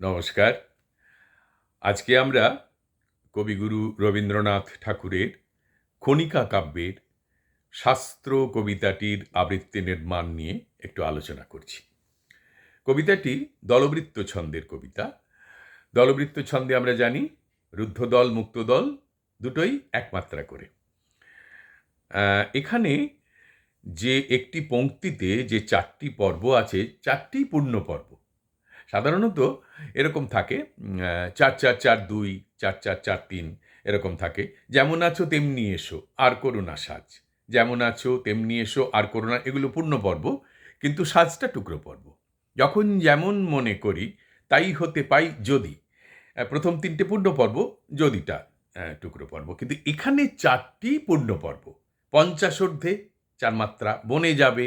নমস্কার। আজকে আমরা কবিগুরু রবীন্দ্রনাথ ঠাকুরের খনিকা কাব্যের শাস্ত্র কবিতাটির আবৃত্তি নির্মাণ নিয়ে একটু আলোচনা করছি। কবিতাটি দলবৃত্ত ছন্দের কবিতা। দলবৃত্ত ছন্দে আমরা জানি রুদ্ধদল মুক্তদল দুটোই একমাত্রা করে। এখানে যে একটি পংক্তিতে যে চারটি পর্ব আছে, চারটি পূর্ণ পর্ব সাধারণত এরকম থাকে চার চার চার দুই, চার চার চার তিন এরকম থাকে। যেমন আছো তেমনি এসো, আর করোনা সাজ। যেমন আছো তেমনি এসো, আর করোনা এগুলো পূর্ণ পর্ব, কিন্তু সাজটা টুকরো পর্ব। যখন যেমন মনে করি, তাই হতে পাই যদি। প্রথম তিনটে পূর্ণ পর্ব, যদিটা টুকরো পর্ব। কিন্তু এখানে চারটি পূর্ণ পর্ব। পঞ্চাশোর্ধে চার মাত্রা, বনে যাবে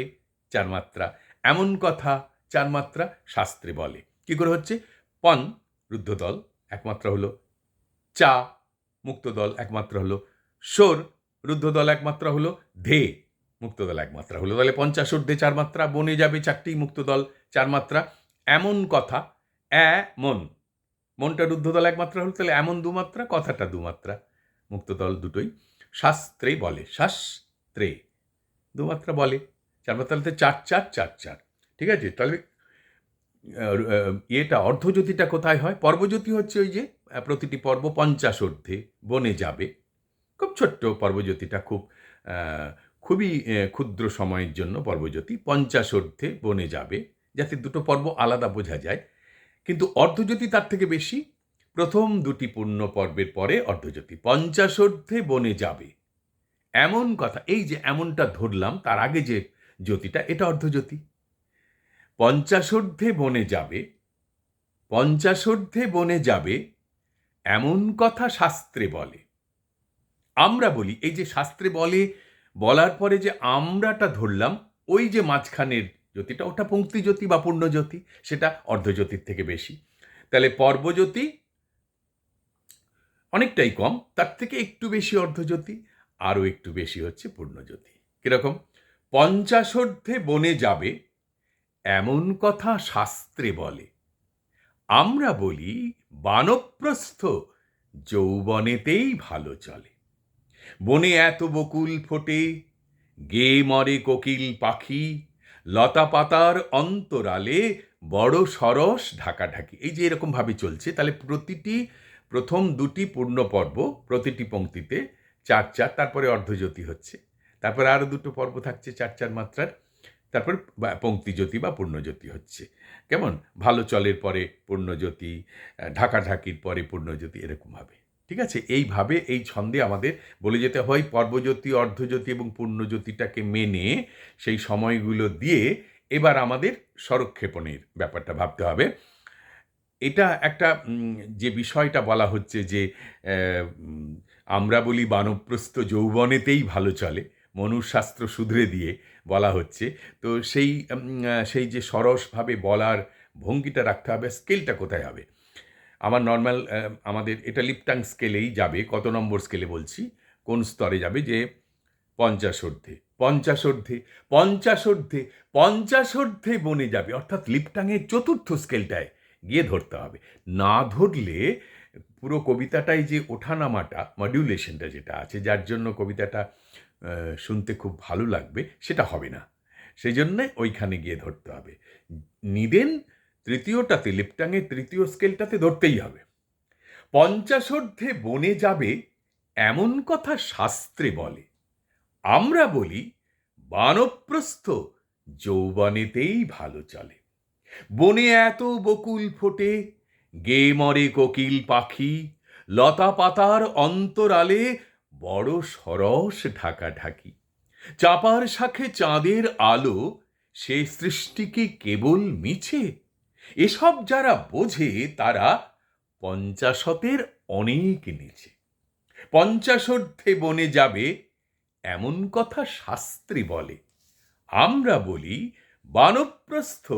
চার মাত্রা। এমন কথা চার মাত্রা শাস্ত্রে বলে। কি করে হচ্ছে? পন রুদ্ধদল একমাত্রা হলো চা মুক্তদল একমাত্রা হলো সোর রুদ্ধদল একমাত্রা হলো ধে মুক্তদল একমাত্রা হলো। তাহলে পঞ্চাশোর্ধে চার মাত্রা, বনে যাবে চারটি মুক্তদল চার মাত্রা। এমন কথা এমন মনটা রুদ্ধদল একমাত্রা হলো, তাহলে এমন দুমাত্রা কথাটা দুমাত্রা মুক্তদল দুটোই শাস্ত্রে বলে, শাস্ত্রে দুমাত্রা বলে। চার মাত্রা তাহলে চার চার চার চার। ঠিক আছে? তাহলে ইয়েটা, অর্ধজ্যোতিটা কোথায় হয়? পর্বজ্যোতি হচ্ছে ওই যে প্রতিটি পর্ব পঞ্চাশ অর্ধে বনে যাবে। খুব ছোট্ট পর্বজ্যোতিটা, খুব খুবই ক্ষুদ্র সময়ের জন্য পর্বজ্যোতি পঞ্চাশ অর্ধে বনে যাবে, যাতে দুটো পর্ব আলাদা বোঝা যায়। কিন্তু অর্ধজ্যোতি তার থেকে বেশি। প্রথম দুটি পূর্ণ পর্বের পরে অর্ধজ্যোতি পঞ্চাশ অর্ধে বনে যাবে। এমন কথা, এই যে এমনটা ধরলাম, তার আগে যে জ্যোতিটা, এটা অর্ধজ্যোতি। পঞ্চাশোর্ধে বনে যাবে পঞ্চাশোর্ধে বনে যাবে, এমন কথা শাস্ত্রে বলে। আমরা বলি, এই যে শাস্ত্রে বলে, বলার পরে যে আমরাটা ধরলাম, ওই যে মাঝখানের জ্যোতিটা, ওটা পঙ্ক্তিজ্যোতি বা পূর্ণজ্যোতি, সেটা অর্ধজ্যোতির থেকে বেশি। তাহলে পর্বজ্যোতি অনেকটাই কম, তার থেকে একটু বেশি অর্ধজ্যোতি, আরও একটু বেশি হচ্ছে পূর্ণজ্যোতি। কীরকম? পঞ্চাশোর্ধে বনে যাবে এমন কথা শাস্ত্রে বলে। আমরা বলি, বানপ্রস্থ যৌবনেতেই ভালো চলে। বনে এত বকুল ফোটে, গে মরে কোকিল পাখি, লতা পাতার অন্তরালে বড় সরস ঢাকাঢাকি। এই যে এরকমভাবে চলছে, তাহলে প্রতিটি, প্রথম দুটি পূর্ণ পর্ব, প্রতিটি পংক্তিতে চার চার, তারপরে অর্ধজ্যোতি হচ্ছে, তারপরে আরও দুটো পর্ব থাকছে চার চার মাত্রার। তারপর পঙ্ক্তিজ্যোতি বা পূর্ণজ্যোতি হচ্ছে। কেমন? ভালো চলের পরে পূর্ণজ্যোতি ঢাকাঢাকির পরে পূর্ণজ্যোতি এরকমভাবে ঠিক আছে? এইভাবে এই ছন্দে আমাদের বলে যেতে হয় পর্বজ্যোতি অর্ধজ্যোতি এবং পূর্ণজ্যোতিটাকে মেনে সেই সময়গুলো দিয়ে এবার আমাদের স্বরক্ষেপণের ব্যাপারটা ভাবতে হবে। এটা একটা যে বিষয়টা বলা হচ্ছে যে আমরা বলি বানপ্রস্থ যৌবনেতেই ভালো চলে। মনুশাস্ত্র শুধরে দিয়ে বলা হচ্ছে। তো সেই সেই যে সরসভাবে বলার ভঙ্গিটা রাখতে হবে, স্কেলটা কোথায় হবে? আমার নর্মাল আমাদের এটা লিপটাং স্কেলেই যাবে, কত নম্বর স্কেলে বলছি, কোন স্তরে যাবে? যে পঞ্চাশোর্ধে পঞ্চাশোর্ধে পঞ্চাশোর্ধে পঞ্চাশোর্ধে বনে যাবে। অর্থাৎ লিপটাংয়ের চতুর্থ স্কেলটায় গিয়ে ধরতে হবে। না ধরলে পুরো কবিতাটাই যে ওঠানামাটা মডিউলেশনটা যেটা আছে, যার জন্য কবিতাটা শুনতে খুব ভালো লাগবে, সেটা হবে না। সেই জন্যে ওইখানে গিয়ে ধরতে হবে। নিদেন তৃতীয়টাতে লিপটাংয়ের তৃতীয় স্কেলটাতে ধরতেই হবে। পঞ্চাশোর্ধে বনে যাবে এমন কথা শাস্ত্রে বলে। আমরা বলি, বানপ্রস্থ যৌবনেতেই ভালো চলে। বনে এত বকুল ফোটে, গে মরে কোকিল পাখি, লতা পাতার অন্তরালে বড় সরস ঢাকা ঢাকি চাপার শাখে চাঁদের আলো, সে সৃষ্টিকে কেবল মিছে। এসব যারা বোঝে, তারা পঞ্চাশতের অনেক নিচে। পঞ্চাশোর্ধে বনে যাবে, এমন কথা শাস্ত্রী বলে। আমরা বলি, বানপ্রস্থ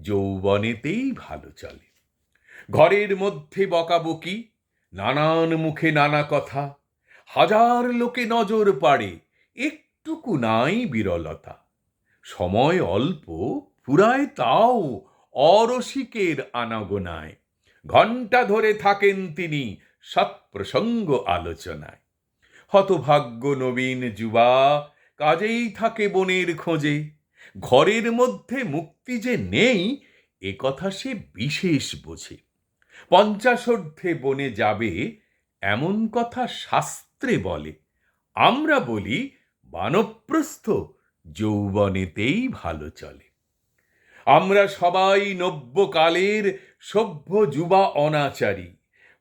যৌবনেতেই ভালো চলে। ঘরের মধ্যে বকাবকি, নানান মুখে নানা কথা। হাজার লোকে নজর পাড়ে, একটুকু নাই বিরলতা। সময় অল্প ফুরায় তাও অরসিকের আনাগোনায়। ঘণ্টা ধরে থাকেন তিনি সৎপ্রসঙ্গ আলোচনায়। হতভাগ্য নবীন যুবা, কাজেই থাকে বনের খোঁজে। ঘরের মধ্যে মুক্তি যে নেই, এ কথা সে বিশেষ বোঝে। পঞ্চাশোর্ধ্বে বনে যাবে, এমন কথা শাস্ত্রে বলে আমরা বলি, বানপ্রস্থ, যৌবনেতেই ভালো চলে। আমরা সবাই নব্যকালের সভ্য যুবা অনাচারী।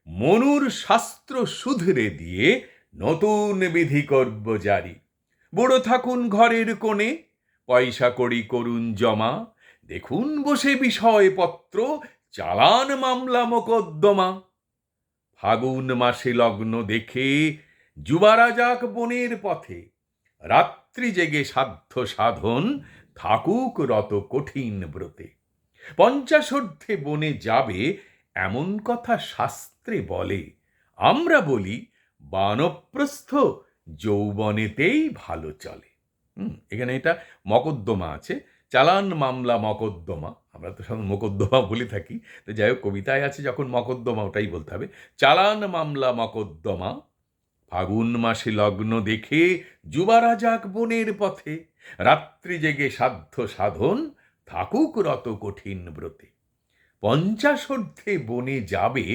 মনুর শাস্ত্র শুধরে দিয়ে নতুন বিধি করব জারি। বুড়ো থাকুন ঘরের কোণে, পয়সা কড়ি করুন জমা। দেখুন বসে বিষয়পত্র, চালান মামলা মোকদ্দমা। ফাগুন মাসে লগ্ন দেখে যুবারা যাক বনের পথে। রাত্রি জেগে সাধ্য সাধন, থাকুক রত কঠিন ব্রতে। পঞ্চাশোর্ধ্বে বনে যাবে, এমন কথা শাস্ত্রে বলে। আমরা বলি, বানপ্রস্থ যৌবনেতেই ভালো চলে। এখানে এটা মকদ্দমা আছে। চালান মামলা মকদ্দমা। আমরা তো সাধারণত মকদ্দমা বলে থাকি। তো যাই হোক, কবিতায় আছে যখন মকদ্দমা, ওটাই বলতে হবে। চালান মামলা মকদ্দমা। ফাগুন মাসে লগ্ন দেখে যুবারা যাক বনের পথে রাত্রি জেগে সাধ্য সাধন থাকুক রত কঠিন ব্রতে। পঞ্চাশোর্ধ্বে বনে যাবে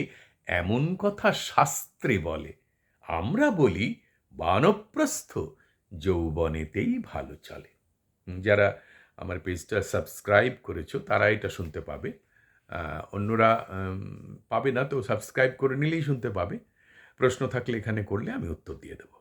এমন কথা শাস্ত্রে বলে। আমরা বলি, বানপ্রস্থ যৌবনেতেই ভালো চলে। যারা আমার পেজটা সাবস্ক্রাইব করেছ, তারা এটা শুনতে পাবে। অন্যরা পাবে না, তো সাবস্ক্রাইব করে নিলেই শুনতে পাবে। প্রশ্ন থাকলে এখানে করলে আমি উত্তর দিয়ে দেবো।